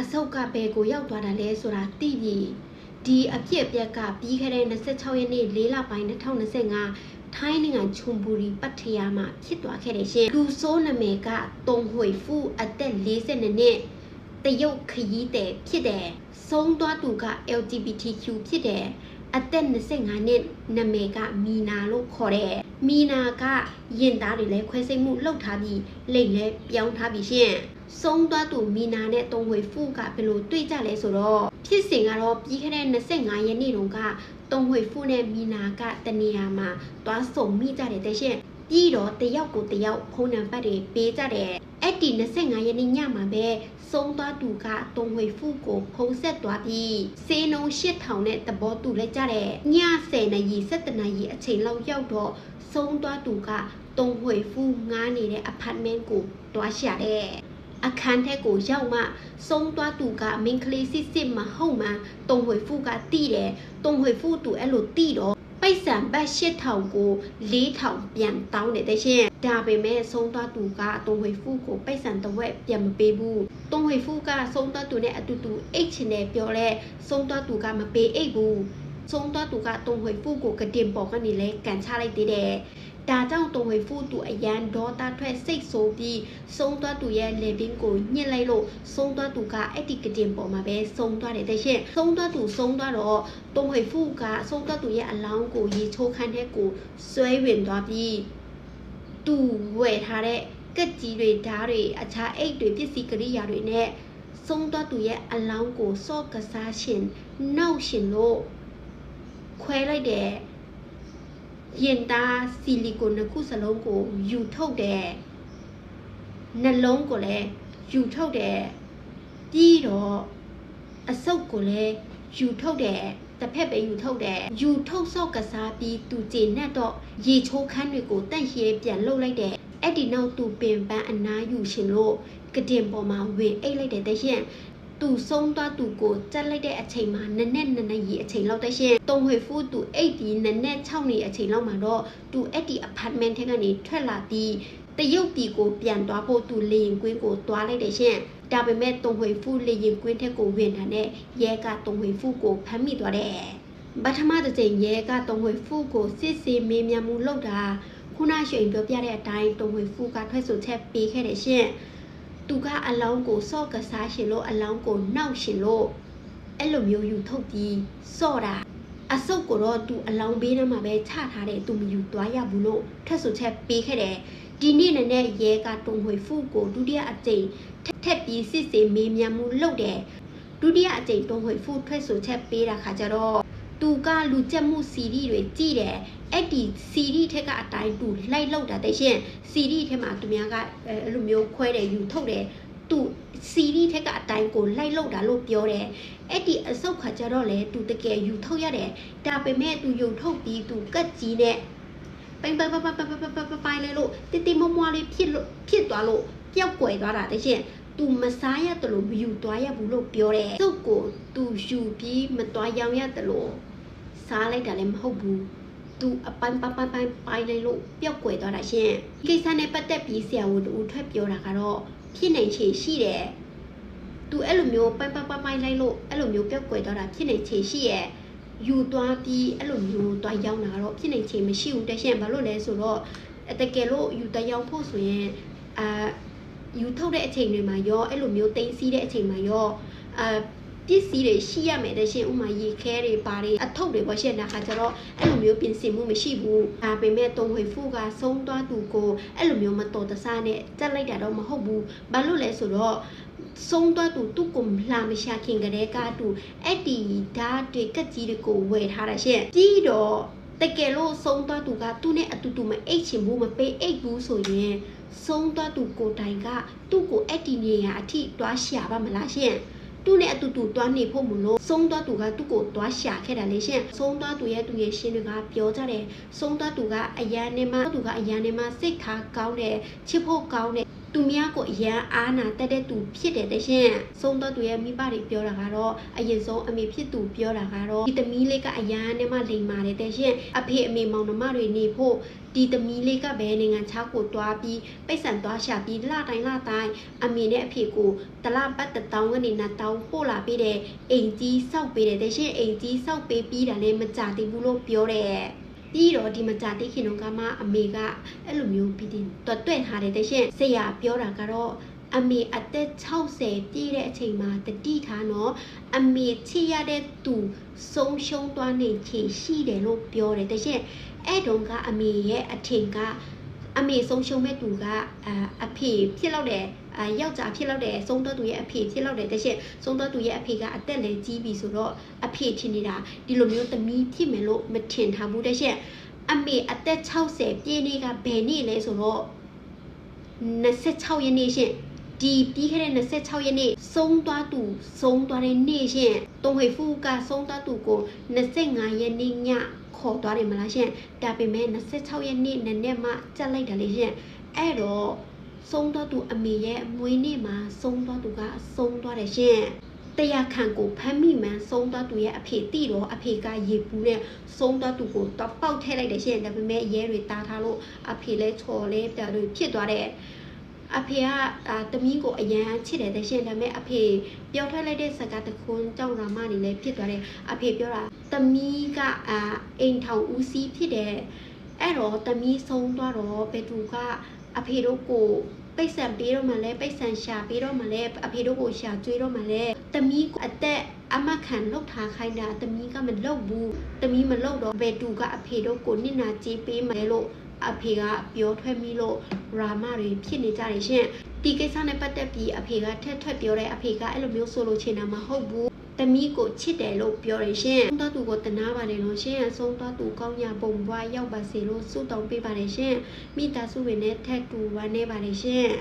အဆုတ်ကဘယ်ကိုရောက်သွားတာလဲဆိုတာသိပြီဒီအဖြစ်အပျက်ကပြီးခဲ့တဲ့26ရက်နေ့၄လပိုင်း2025ထိုင်းနိုင်ငံချွန်ဘူရီပတ္ထယာမှာဖြစ်သွားခဲ့တယ်ရှင်လူဆိုးနာမည်ကတုံဟွေဖူအသက်42နှစ်တရုတ်ခရီးတဲ့ဖြစ်တယ်ဆုံးသွားသူက LGBTQ ဖြစ်တယ်အသက်25နှစ်နာမည်ကမီနာလို့ခေါ်တယ် မီနာကရင်သားတွေလည်းခွဲစိတ်မှုလှုပ်ထားပြီးလိတ်လည်းပြောင်းထားပြီးရှင်ဆုံးသွားသူမီနာနဲ့တုံဝေဖူကဘယ်လိုတွေ့ကြလဲဆိုတော့ဖြစ်စဉ်ကတော့ပြီးခဲ့တဲ့25ရက်နေ့တုန်းကတုံဝေဖူနဲ့မီနာကတနေရာမှာသွားဆုံမိကြတယ်တဲ့ရှင် ပြီးတော့တယောက်ကိုတယောက်ဖုန်းနံပါတ်တွေပေးကြတယ်အဲ့ဒီ25ရက်နေ့ညမှာပဲဆုံးသွားသူကတုံဝေဖူကိုဖုံးဆက်သွားပြီးစေနုံ8000နဲ့တဘောတူလိုက်ကြတယ်ည10နာရီ17နာရီအချိန်လောက်ရောက်တော့ဆုံးသွားသူကတုံဝေဖူငားနေတဲ့အဖတ်မန့်ကိုတွားရှာတဲ့အခန်းထဲကိုရောက်မှဆုံးသွားသူကမင်းကလေးစစ်စစ်မဟုတ်မှန်တုံဝေဖူကတီးတယ်တုံဝေဖူသူအဲ့လိုတီးတော့ ပိတ်ဆံဘတ်8000ကို4000ပြန်တောင်းနေတဲ့ရှင်ဒါပေမဲ့ဆုံးသွားသူကတုံဝေဖူကိုပိတ်ဆံတစ်ဝက်ပြန်မပေးဘူးတုံဝေဖူကဆုံးသွားသူနဲ့အတူတူအိတ်ချင်တယ်ပြောလဲဆုံးသွားသူကမပေးအိတ်ဘူးဆုံးသွားသူကတုံဝေဖူကိုကတင်ပေါ်ကနေလဲကန်ချလိုက်သေးတယ် ဒါကြောင့်တုံဝေဖူသူအရန်ဒေါတာထွက်စိတ်ဆိုးပြီးဆုံးသွားသူရဲ့လေပင်ကိုညှစ်လိုက်လို့ဆုံးသွားသူကအဲ့ဒီကတင်ပေါ်မှာပဲဆုံးသွားတယ်တဲ့ရှင်ဆုံးသွားသူဆုံးသွားတော့တုံဝေဖူကဆုံးသွားသူရဲ့အလောင်းကိုရေချိုးခန်းထဲကိုဆွဲဝင်သွားပြီးသူဝယ်ထားတဲ့ကက်ကြီးတွေဓားတွေအခြားအိတ်တွေပစ္စည်းကရိယာတွေနဲ့ဆုံးသွားသူရဲ့အလောင်းကိုစော့ကစားရှင်နောက်ရှင်လို့ခွဲလိုက်တယ် ရင်သားဆီလီကိုနှစ်ခုစလုံးကိုယူထုတ်တယ်နှလုံးကိုလည်းယူထုတ်တယ်ပြီးတော့အဆုပ်ကိုလည်းယူထုတ်တယ်တစ်ဖက်ပဲယူထုတ်တယ်ယူထုတ်ဆော့ကစားပြီးသူကျေနပ်တော့ရေချိုးခန်းတွေကိုတန့်ရဲပြန်လှုပ်လိုက်တယ်အဲ့ဒီနောက်သူပင်ပန်းအနားယူရှင်လို့ကတင်ပေါ်မှာဝင်အိတ်လိုက်တယ်တဲ့ရှင် သူဆုံးသွားသူကိုကြက်လိုက်တဲ့အချိန်မှာနက်နက်နက်နက်ရီအချိန်လောက်တရှင်တုံဝေဖူးသူအိတ်ဒီနက်နက်6နေအချိန်လောက်မှာတော့သူအဲ့ဒီ apartment ထဲကနေထွက်လာပြီးတရုတ်ပြည်ကိုပြန်သွားဖို့သူလေရင်ကွင်းကိုသွားလိုက်တယ်ရှင်ဒါပေမဲ့တုံဝေဖူးလေရင်ကွင်းထက်ကိုဝင်တာနဲ့ရဲကတုံဝေဖူးကိုဖမ်းမိသွားတယ်ပထမတစ်ချိန်ရဲကတုံဝေဖူးကိုစစ်ဆေးမေးမြန်းမှုလုပ်တာခုနရွှေပြောပြတဲ့အတိုင်းတုံဝေဖူးကထွက်ဆိုချက်ပေးခဲ့တယ်ရှင် သူကအလောင်းကိုစော့ကစားရှင်လို့အလောင်းကိုနှောက်ရှင်လို့အဲ့လိုမျိုးယူထုတ်ပြီးစော့တာအဆုပ်ကိုတော့သူအလောင်းဘေးထဲမှာပဲချထားတယ်သူမယူသွားရဘူးလို့ထက်ဆိုချက်ပေးခဲ့တယ်ဒီနေ့နဲ့ရဲကတုံဝေဖူးကိုဒုတိယအကြိမ်ထက်ပြီးစစ်စေမေးမြန်းမှုလုပ်တယ်ဒုတိယအကြိမ်တုံဝေဖူးထွက်ဆိုချက်ပေးတာခါကြတော့ သူကလူကြက်မှုစီရီတွေကြည့်တယ်အဲ့ဒီစီရီထက်ကအတိုင်းသူလိုက်လောက်တာတဲ့ရှင်စီရီထက်မှာသူများကအဲ့လိုမျိုးခွဲတယ်ယူထုတ်တယ်သူစီရီထက်ကအတိုင်းကိုလိုက်လောက်တာလို့ပြောတယ်အဲ့ဒီအဆုတ်ခါကြတော့လေသူတကယ်ယူထုတ်ရတယ်ဒါပေမဲ့သူယူထုတ်ပြီးသူကတ်ကြီးနဲ့ပိုင်ပိုင်ပိုင်ပိုင်ပိုင်ပိုင်ပိုင်ပိုင်လေလို့တိတိမမွားလေးဖြစ်လို့ဖြစ်သွားလို့ပျောက်ကွယ်သွားတာတဲ့ရှင်သူမစားရတယ်လို့မယူသွားရဘူးလို့ပြောတယ်။သူ့ကိုသူယူပြီးမသွားရောင်ရတယ်လို့ စားလိုက်တာလည်းမဟုတ်ဘူး။သူအပိုင်းပိုင်းပိုင်းပိုင်းပိုင်းလိုက်လို့ပျောက်ကွယ်သွားတာရှင်။ကိစ္စနဲ့ပတ်သက်ပြီးဆရာဝန်တူထွက်ပြောတာကတော့ဖြစ်နိုင်ချေရှိတယ်။သူအဲ့လိုမျိုးပိုင်းပိုင်းပိုင်းပိုင်းလိုက်လို့အဲ့လိုမျိုးပျောက်ကွယ်သွားတာဖြစ်နိုင်ချေရှိရဲ့။ယူသွားပြီးအဲ့လိုမျိုးသွားရောက်တာတော့ဖြစ်နိုင်ချေမရှိဘူးတရှင်ဘာလို့လဲဆိုတော့တကယ်လို့ယူတရောက်ဖို့ဆိုရင်အာယူထုတ်တဲ့အချိန်တွေမှာရောအဲ့လိုမျိုးတင်းစီးတဲ့အချိန်မှာရောအာ ပစ္စည်းတွေရှိရမယ်တဲ့ရှင်ဥမာရေခဲတွေပါတွေအထုပ်တွေပေါ့ရှင်တဲ့ခါကျတော့အဲ့လိုမျိုးပြင်ဆင်မှုမရှိဘူးဒါပေမဲ့တုံဝေဖူကဆုံးသွားသူကိုအဲ့လိုမျိုးမတော်တဆနဲ့တက်လိုက်တာတော့မဟုတ်ဘူးဘာလို့လဲဆိုတော့ဆုံးသွားသူသူ့ကိုလာမရှာခင်ကလေးကတူအဲ့ဒီဓာတ်တွေကက်ကြီးတွေကိုဝယ်ထားတာရှင်ပြီးတော့တကယ်လို့ဆုံးသွားသူကသူ့နဲ့အတူတူမအိတ်ချင်ဘူးမပေးအိတ်ဘူးဆိုရင်ဆုံးသွားသူကိုတိုင်ကသူ့ကိုအဲ့ဒီနေရာအထိတွားရှာပါမလားရှင် သူနဲ့အတူတူတွားနေဖို့မလို့ဆုံးသွားသူကသူ့ကိုတွားရှာခဲ့တာလေရှင်ဆုံးသွားသူရဲ့သူရဲ့ရှင်တွေကပြောကြတယ်ဆုံးသွားသူကအရန်နေမှသူကအရန်နေမှစိတ်ထားကောင်းတယ်ချစ်ဖို့ကောင်းတယ် သူများကိုအရန်အားနာတက်တဲ့သူဖြစ်တယ်တဲ့ရှင်ဆုံးတော့သူရဲ့မိဘတွေပြောတာကတော့အရင်ဆုံးအမေဖြစ်သူပြောတာကတော့ဒီသမီးလေးကအရန်နဲ့မှလိန်မာတယ်တဲ့ရှင်အဖေအမေမောင်နှမတွေနေဖို့ဒီသမီးလေးကပဲနိုင်ငံခြားကိုတွားပြီးပိတ်ဆန်သွားရှာပြီးလတိုင်းလတိုင်းအမေနဲ့အဖေကိုတလပတ်တစ်တောင်းကနေနှစ်တောင်းပို့လာပေးတယ်အိမ်ကြီးစောက်ပေးတယ်တဲ့ရှင်အိမ်ကြီးစောက်ပေးပြီးတာလည်းမကြသေးဘူးလို့ပြောတယ် ပြီးတော့ဒီမကြတိခင်တော့ကမှအမေကအဲ့လိုမျိုးပြီးတင်တော့တွေ့ထားတယ်တရှင်ဆရာပြောတာကတော့အမေအသက်60ပြည့်တဲ့အချိန်မှာတတိထားတော့အမေချစ်ရတဲ့သူဆုံးရှုံးသွားနေချေရှိတယ်လို့ပြောတယ်တရှင်အဲ့တုန်းကအမေရဲ့အထင်က အမေဆုံးရှုံးမဲ့သူကအအဖေဖြစ်လောက်တယ်အယောက်ျားဖြစ်လောက်တယ်ဆုံးတော့သူရဲ့အဖေဖြစ်လောက်တယ်တရှင်ဆုံးတော့သူရဲ့အဖေကအသက်လည်းကြီးပြီဆိုတော့အဖေထင်နေတာဒီလိုမျိုးသမီးဖြစ်မယ်လို့မထင်ထားဘူးတရှင်အမေအသက်60ပြည့်နေ့ကဘယ်နေ့လဲဆိုတော့26ရက်နေ့ရှင်ဒီပြီးခဲ့တဲ့26ရက်နေ့ဆုံးသွားသူဆုံးသွားတဲ့နေ့ရှင်တုံဟွေဖူကဆုံးသွားသူကို25ရက်နေ့ည ခေါ်သွားတယ်မလားရှင်ဒါပေမဲ့26ရက်နေ့နနေ့မှကြက်လိုက်တယ်လေရှင်အဲ့တော့ဆုံးသွားသူအမေရဲ့မွေးနေ့မှာဆုံးသွားသူကဆုံးသွားတယ်ရှင်တရားခံကိုဖမ်းမိမှန်းဆုံးသွားသူရဲ့အဖေတိတော့အဖေကရေပူတဲ့ဆုံးသွားသူကိုတော့ပေါက်ထည့်လိုက်တယ်ရှင်ဒါပေမဲ့ရဲတွေတားထားလို့အဖေလဲချော်လဲပြလို့ဖြစ်သွားတယ် အဖေကအာတမီးကိုအရန်ချစ်တယ်တဲ့ရှင်ဒါပေမဲ့အဖေပြောထွက်လိုက်တဲ့စကားတခွန်းကြောင့်ရာမနေလဲဖြစ်သွားတယ်အဖေပြောတာတမီးကအာအိမ်ထောင်ဦးစီးဖြစ်တယ်အဲ့တော့တမီးဆုံးသွားတော့ဘယ်သူကအဖေတို့ကိုပိတ်ဆန်ပေးတော့မှလဲပိတ်ဆန်ရှာပေးတော့မှလဲအဖေတို့ကိုရှာကျွေးတော့မှလဲတမီးအသက်အမခံလောက်ထားခိုင်းတာတမီးကမလောက်ဘူးတမီးမလောက်တော့ဘယ်သူကအဖေတို့ကိုနစ်နာကြေးပေးမယ်လို့ အဖေကပြောထွက်မိလို့ရာမတွေဖြစ်နေကြတယ်ရှင်ဒီကိစ္စနဲ့ပတ်သက်ပြီးအဖေကထက်ထွက်ပြောတဲ့အဖေကအဲ့လိုမျိုးဆိုလို့ချင်တာမဟုတ်ဘူးတမီးကိုချစ်တယ်လို့ပြောတယ်ရှင်။သုံးသားသူကိုတနာပါတယ်လို့ရှင်။ဆုံးသားသူကောင်းညာပုံပွားရောက်ပါစေလို့ဆုတောင်းပေးပါတယ်ရှင်။မိသားစုဝင်နဲ့ထက်တူဝမ်းနေပါတယ်ရှင်။